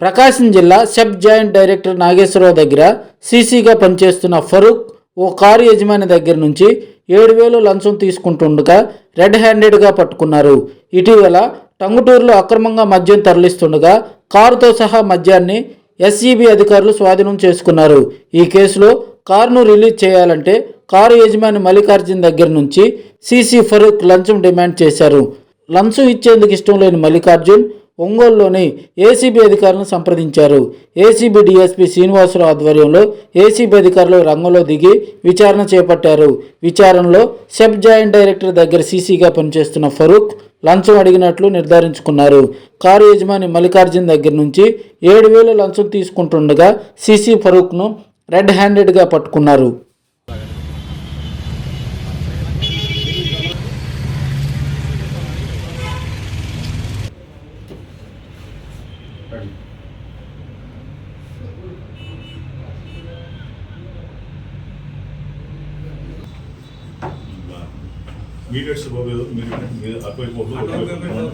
ప్రకాశం జిల్లా sub joint director Nageswararao దగ్గర సీసీగా పనిచేస్తున్న ఫరూక్ ఓ కారు యజమాని దగ్గర నుంచి ఏడు వేలు లంచం తీసుకుంటుండగా రెడ్ హ్యాండెడ్గా పట్టుకున్నారు. ఇటీవల టంగుటూరులో అక్రమంగా మద్యం తరలిస్తుండగా కారుతో సహా మద్యాన్ని ఎస్ఈబి అధికారులు స్వాధీనం చేసుకున్నారు. ఈ కేసులో కారును రిలీజ్ చేయాలంటే కారు యజమాని మల్లికార్జున్ దగ్గర నుంచి సీసీ ఫరూక్ లంచం డిమాండ్ చేశారు. లంచం ఇచ్చేందుకు ఇష్టం లేని మల్లికార్జున్ ఒంగోలులోని ఏసీబీ అధికారులను సంప్రదించారు. ఏసీబీ డీఎస్పీ శ్రీనివాసరావు ఆధ్వర్యంలో ఏసీబీ అధికారులు రంగంలో దిగి విచారణ చేపట్టారు. విచారణలో సెబ్ జాయింట్ డైరెక్టర్ దగ్గర సీసీగా పనిచేస్తున్న ఫరూక్ లంచం అడిగినట్లు నిర్ధారించుకున్నారు. కారు యజమాని మల్లికార్జున్ దగ్గర నుంచి ఏడు వేలు లంచం తీసుకుంటుండగా సీసీ ఫరూక్ను రెడ్ హ్యాండెడ్గా పట్టుకున్నారు. మీడియట్స్ మీరు మీరు అటువైపు ఒకరు.